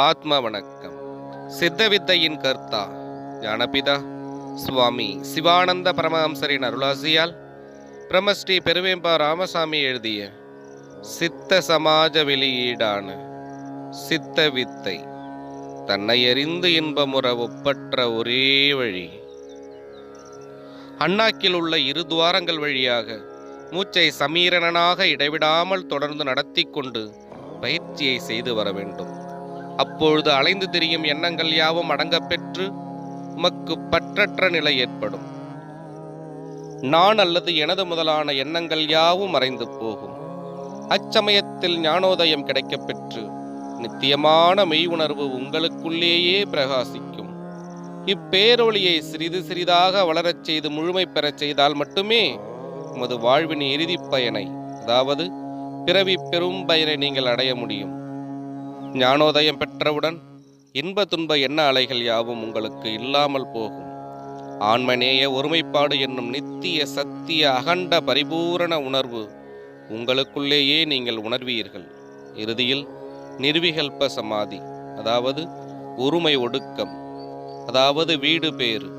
ஆத்ம வணக்கம். சித்தவித்தையின் கர்த்தா ஞானபிதா சுவாமி சிவானந்த பரமஹம்சரின் அருளாசியால் பிரம்மஸ்ரீ பெருவேம்பா ராமசாமி எழுதிய சித்த சமாஜ வெளியீடான சித்த வித்தை தன்னை எறிந்து இன்பமுற ஒப்பற்ற ஒரே வழி. அண்ணாக்கில் உள்ள இரு துவாரங்கள் வழியாக மூச்சை சமீரணனாக இடைவிடாமல் தொடர்ந்து நடத்தி கொண்டு பயிற்சியை செய்து வர வேண்டும். அப்பொழுது அலைந்து திரியும் எண்ணங்கள் யாவும் அடங்கப் பெற்று உமக்கு பற்றற்ற நிலை ஏற்படும். நான் அல்லது எனது முதலான எண்ணங்கள் யாவும் மறைந்து போகும். அச்சமயத்தில் ஞானோதயம் கிடைக்கப்பெற்று நித்தியமான மெய் உணர்வு உங்களுக்குள்ளேயே பிரகாசிக்கும். இப்பேரொளியை சிறிது சிறிதாக வளரச் செய்து முழுமை பெறச் செய்தால் மட்டுமே உமது வாழ்வின் இறுதிப் பயனை அதாவது பிறவி பெரும் பயனை நீங்கள் அடைய முடியும். ஞானோதயம் பெற்றவுடன் இன்ப துன்ப எண்ண அலைகள் யாவும் உங்களுக்கு இல்லாமல் போகும். ஆன்மநேய ஒருமைப்பாடு என்னும் நித்திய சத்திய அகண்ட பரிபூரண உணர்வு உங்களுக்குள்ளேயே நீங்கள் உணர்வீர்கள். இறுதியில் நிர்விகல்ப சமாதி அதாவது ஒருமை ஒடுக்கம் அதாவது வீடு பேறு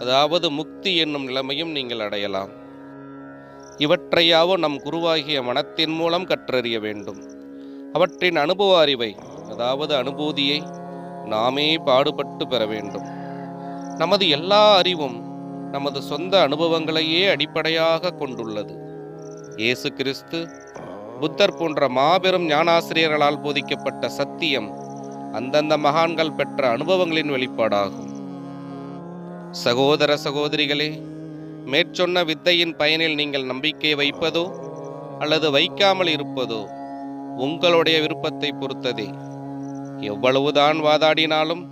அதாவது முக்தி என்னும் நிலைமையும் நீங்கள் அடையலாம். இவற்றையாவோ நம் குருவாகிய மனத்தின் மூலம் கற்றறிய வேண்டும். அவற்றின் அனுபவ அறிவை அதாவது அனுபூதியை நாமே பாடுபட்டு பெற வேண்டும். நமது எல்லா அறிவும் நமது சொந்த அனுபவங்களையே அடிப்படையாக கொண்டுள்ளது. இயேசு கிறிஸ்து புத்தர் போன்ற மாபெரும் ஞானாசிரியர்களால் போதிக்கப்பட்ட சத்தியம் அந்தந்த மகான்கள் பெற்ற அனுபவங்களின் வெளிப்பாடாகும். சகோதர சகோதரிகளே மேற்சொன்ன வித்தையின் பயனில் நீங்கள் நம்பிக்கை வைப்பதோ அல்லது வைக்காமல் இருப்பதோ உங்களுடைய விருப்பத்தை பொறுத்ததே. எவ்வளவுதான் வாதாடினாலும்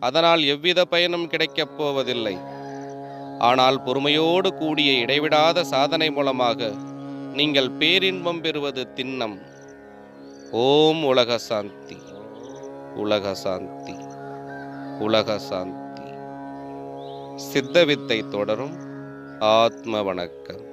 அதனால் எவ்வித பயனும் கிடைக்கப் போவதில்லை. ஆனால் பொறுமையோடு கூடிய இடைவிடாத சாதனை மூலமாக நீங்கள் பேரின்பம் பெறுவது திண்ணம். ஓம் உலக சாந்தி உலக சாந்தி உலக சாந்தி. சித்த வித்தை தொடரும். ஆத்ம வணக்கம்.